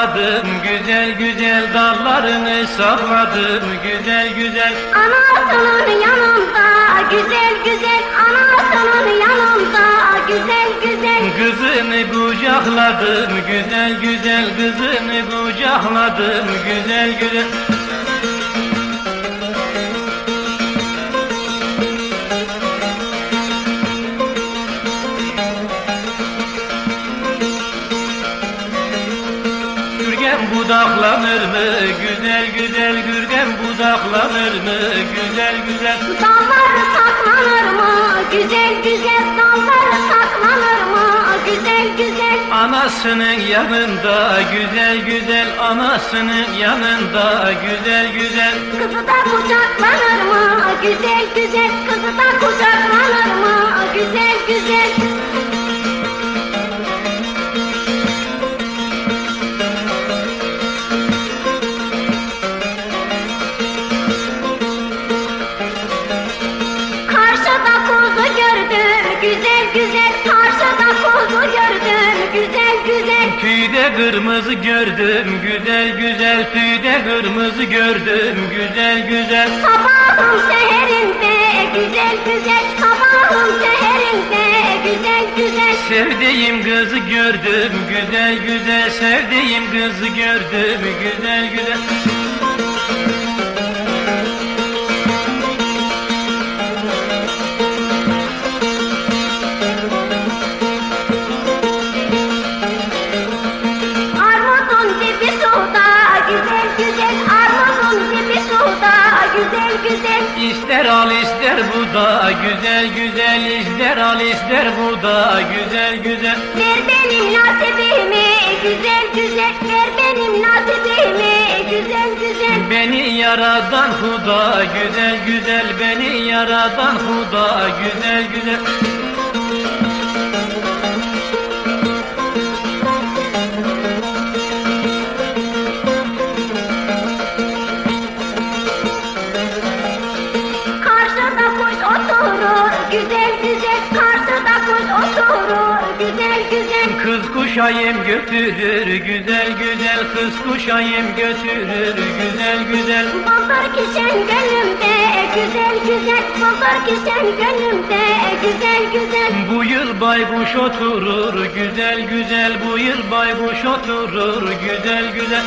sakladım güzel güzel dallarını sakladım güzel güzel. Anasının yanında güzel güzel Anasının yanında güzel güzel. Kızını kucakladım güzel güzel kızını kucakladım güzel güzel budaklanır mı? Güzel güzel gürgen budaklanır mı? Güzel güzel Dalları saklanır mı güzel güzel Dalları saklanır mı güzel güzel Anasının yanında güzel güzel Anasının yanında güzel güzel Kızı da kucaklanır mı güzel güzel Kızı da kucaklanır mı güzel güzel Tüyde kırmızı gördüm güzel güzel Tüyde kırmızı gördüm güzel güzel. Sabahın seherinde güzel güzel Sabahın seherinde güzel güzel. Sevdiğim kızı gördüm güzel güzel Sevdiğim kızı gördüm güzel güzel güzel İster al ister bu da güzel güzel ister al ister bu da güzel güzel. Ver benim nasibimi güzel güzel. Ver benim nasibimi güzel güzel. Beni yaradan huda güzel güzel. Beni yaradan huda güzel güzel kuşayım götürür güzel güzel Kız kuşayım götürür güzel güzel. Buldur ki sen gönlümde güzel güzel. Buldur ki sen gönlümde güzel güzel. Bu yıl baykuş oturur güzel güzel. Bu yıl baykuş oturur güzel güzel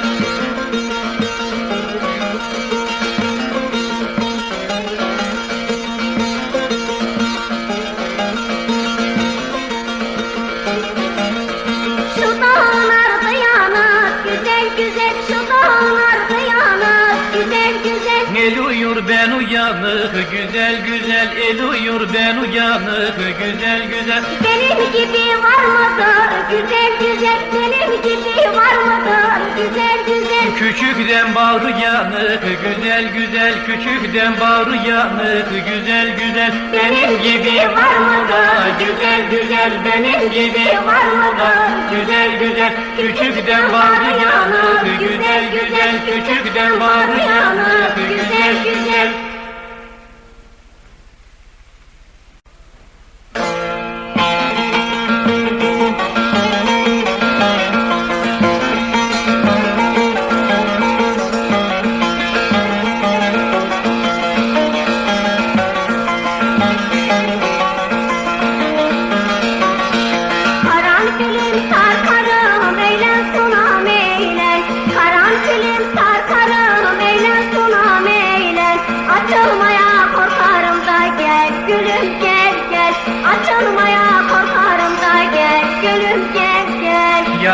ben uyanık güzel güzel El uyur ben uyanık güzel güzel. Benim gibi var mıdır güzel güzel? Benim gibi var mıdır güzel güzel? Küçükten bağrı yanık güzel güzel. Küçükten bağrı yanık güzel güzel. Benim gibi var mı da güzel güzel Benim gibi var mı da güzel güzel Küçükten bağrı yanık güzel güzel Küçükten bağrı yanık güzel güzel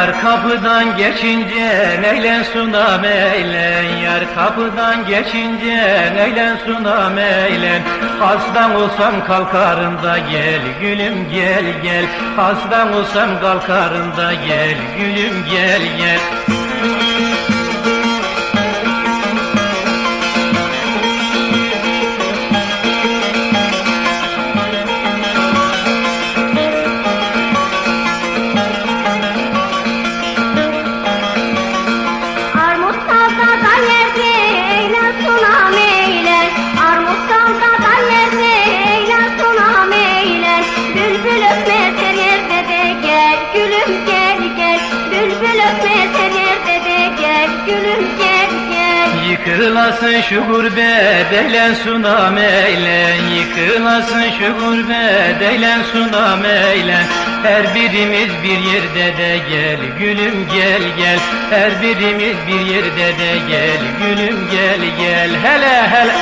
Yar kapıdan geçince neylen sunam eylen? Yar kapıdan geçince neylen sunam eylen? Hastan olsam kalkarım da gel gülüm gel gel. Hastan olsam kalkarım da gel gülüm gel gel Şu gurbet eylen sunam Her birimiz bir yerde de gel gülüm gel gel. Her birimiz bir yerde de gel gülüm gel gel. Hele hele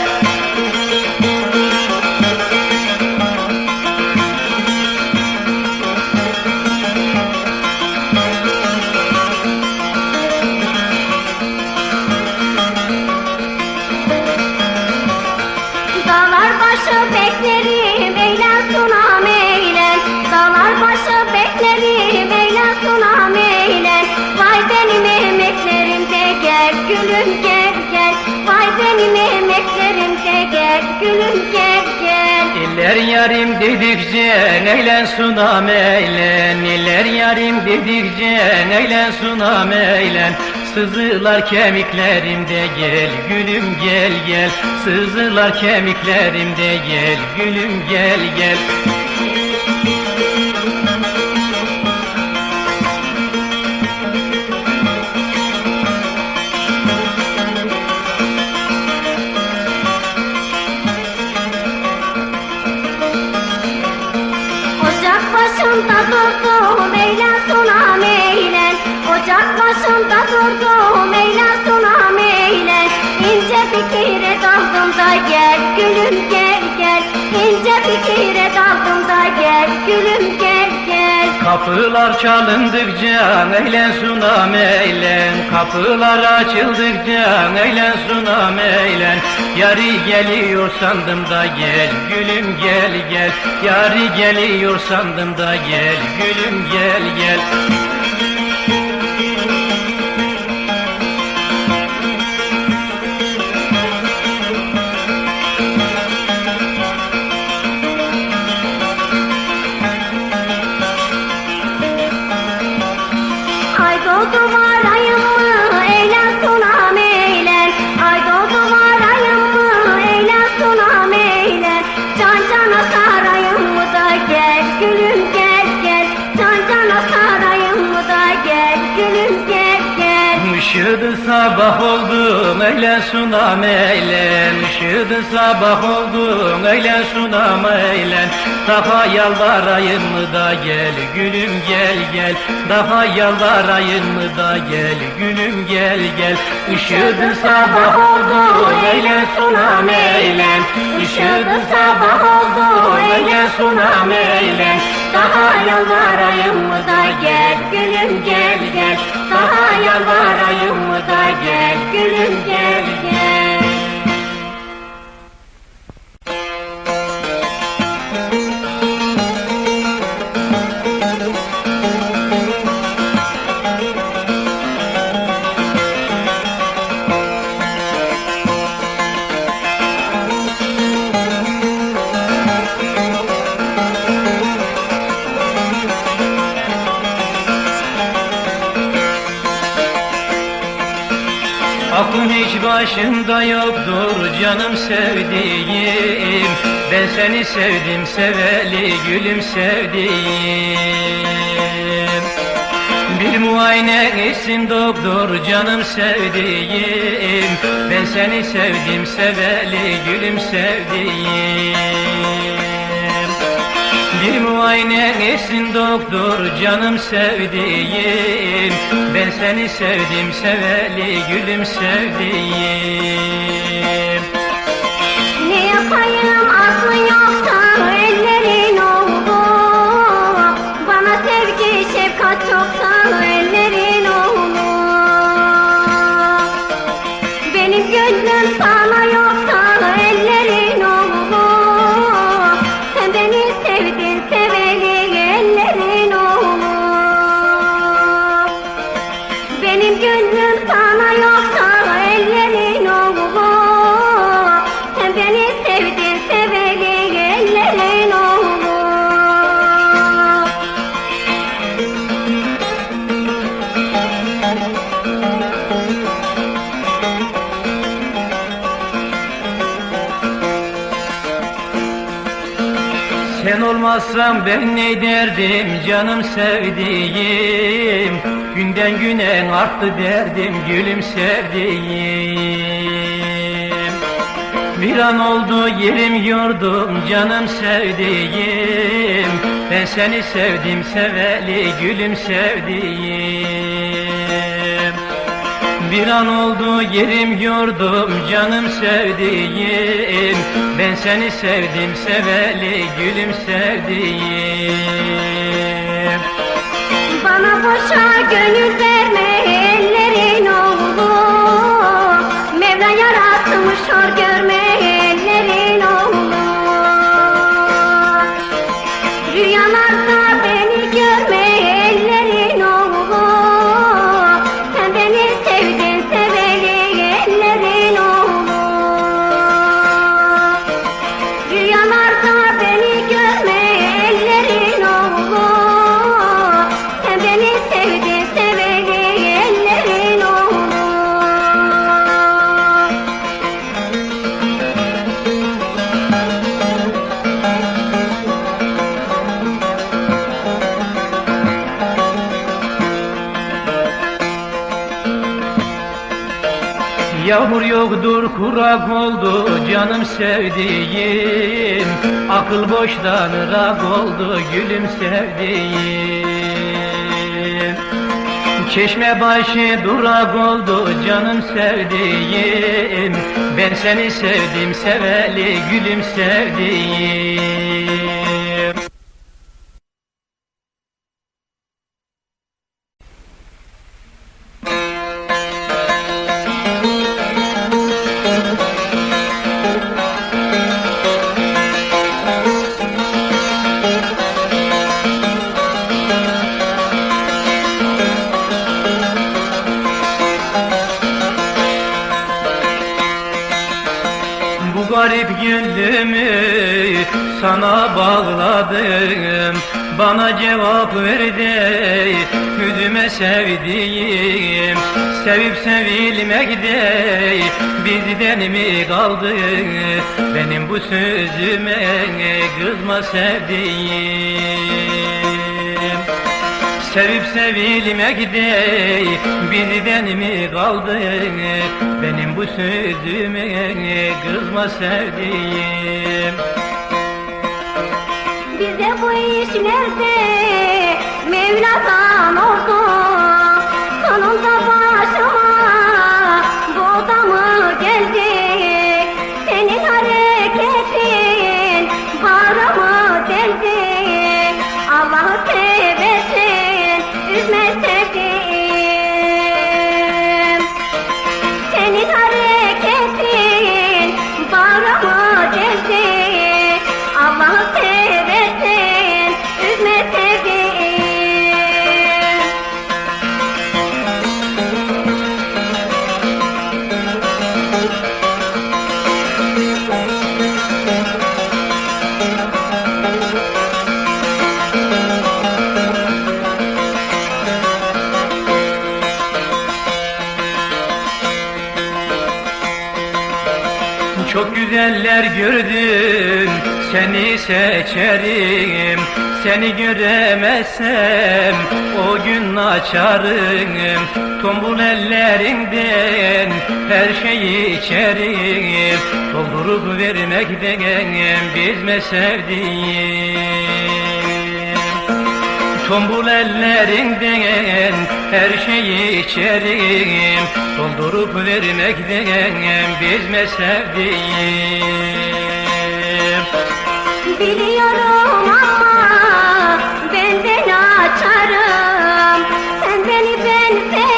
gülüm gel gel. Vay benim emeklerim gel. Gülüm gel gel. Eller yarim dedikçe neylen sunam eylen? Eller yarim dedikçe neylen sunam eylen? Sızılar kemiklerimde gel gülüm gel gel. Sızılar kemiklerimde gel gülüm gel gel başında durdum eğlen sunam eğlen. Ocak başında durdum İnce fikire daldım da gel gülüm gel gel. İnce fikire daldım da gel gülüm gel gel. Kapılar çalındıkça eylen sunam eylen Kapılar açıldıkça eylen sunam eylen Yari geliyor sandım da gel gülüm gel gel. Yari geliyor sandım da gel gülüm gel gel eylen sunam eylen Işıdı sabah oldu eylen sunam eylen Daha yalvarayım mı da gel gülüm gel gel. Daha yalvarayım mı da gel gülüm gel gel. Işıdı sabah oldu eylen sunam eylen Işıdı sabah oldu eylen sunam eylen Daha yalvarayım mı da gel gülüm gel gel. Daha yalvarayım mı gel gülüm gel gel hiç başımda yoktur canım sevdiğim. Ben seni sevdim seveli gülüm sevdiğim. Bir muayene etsin doktor canım sevdiğim. Ben seni sevdim seveli gülüm sevdiğim bir muayene etsin doktor canım sevdiğim. Ben seni sevdim seveli gülüm sevdiğim Olmazsan ben ne derdim? Canım sevdiğim. Günden güne arttı derdim gülüm sevdiğim. Bir an oldu yerim yurdum canım sevdiğim. Ben seni sevdim seveli gülüm sevdiğim Bir an oldu yerim yurdum canım sevdiğim. Ben seni sevdim seveli gülüm sevdiğim. Bana boşa gönül verme ellerin oğlu Mevla yaratmış hor görme ellerin oğlu Rüyalarda Yağmur yoktur kurak oldu canım sevdiğim. Akıl boştan rak oldu gülüm sevdiğim. Çeşme başı durak oldu canım sevdiğim. Ben seni sevdim seveli gülüm sevdiğim sana bağladım. Bana cevap ver de hüdüme sevdiğim. Sevip sevilmekte bizden mi kaldı? Benim bu sözüme kızma sevdiğim. Sevip sevilmekte bizden mi kaldı? Benim bu sözüme kızma sevdiğim Bize bu işlerde Mevla'dan oldu Sonunda seçerim. Seni göremezsem o gün açarım. Tombul ellerinden her şeyi içerim. Doldurup vermekten bizme sevdiğim. Tombul ellerinden her şeyi içerim. Doldurup vermekten bizme sevdiğim Biliyorum ama benden açarım. Sen beni ben seni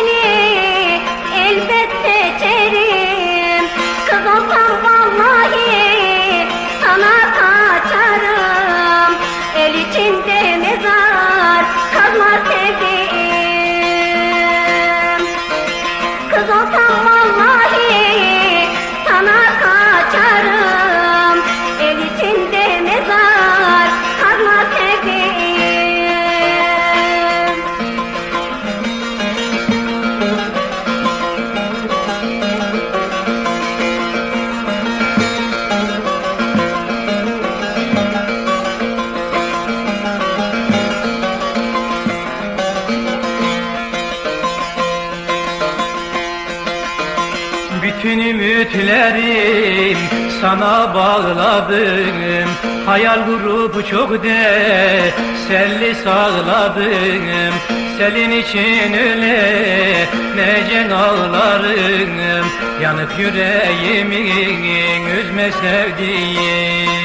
Bütün ümitlerim sana bağladım. Hayal grubu çok de selli sağladım. Selin için öyle necen ağlarım Yanıp yüreğimin üzme sevdiğim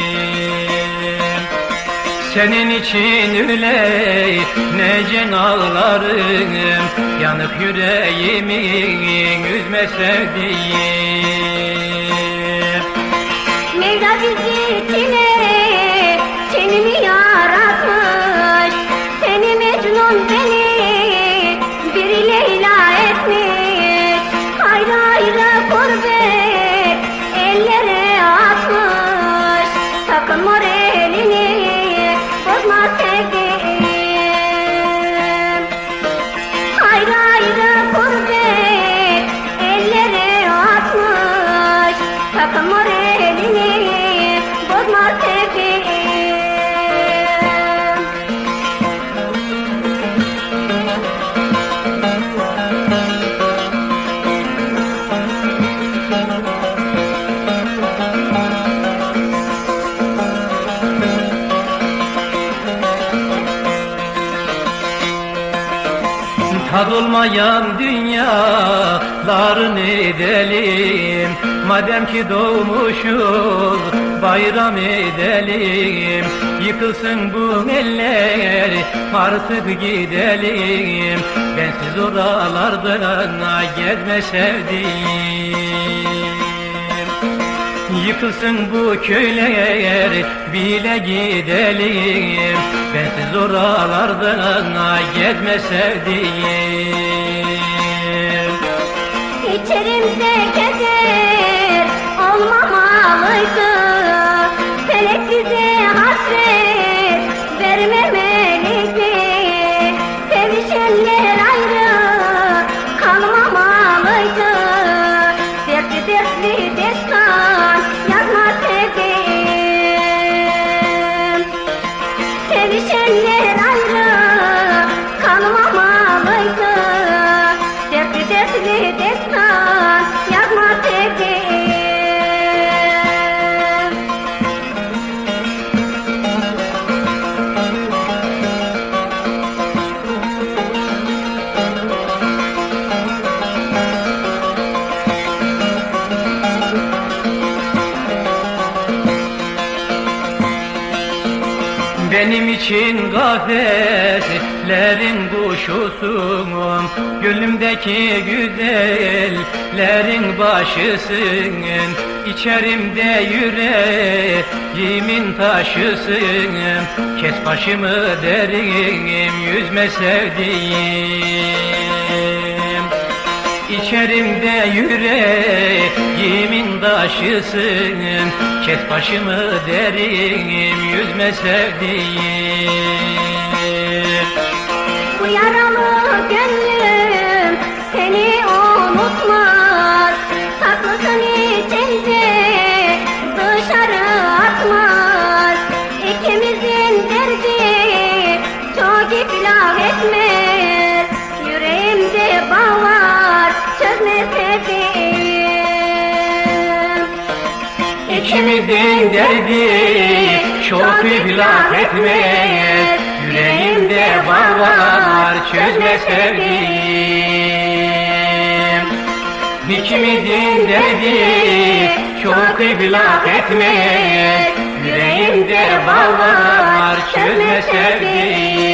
senin için öyle necen ağlarım Yanıp yüreğimin üzme sevdiğim olmayan dünyaların edelim. Madem ki doğmuşuz bayram edelim. Yıkılsın bu eller artık gidelim. Bensiz oralardan gezme sevdiğim Yıkılsın bu köyler bile gidelim. Bensiz oralardan gezme sevdiğim İçerimde keder Gülşenler kuşusun Gönlümdeki güzellerin başısın. İçerimde yüreğimin taşısın. Kes başımı derim yüzme sevdiğim. İçerimde yüreğimin taşısın. Kes başımı derim yüzme sevdiğim yaralı gönlüm seni unutmaz. Saklısın içinde dışarı atmaz. İkimizin derdi çok iflah etmez. Yüreğimde bağ var çözme sevdiğim. İkimizin derdi çok iflah bağ var çözme sevdiğim İkimizin derdi çok iflah etmez Yüreğimde bağ var çözme sevdiğim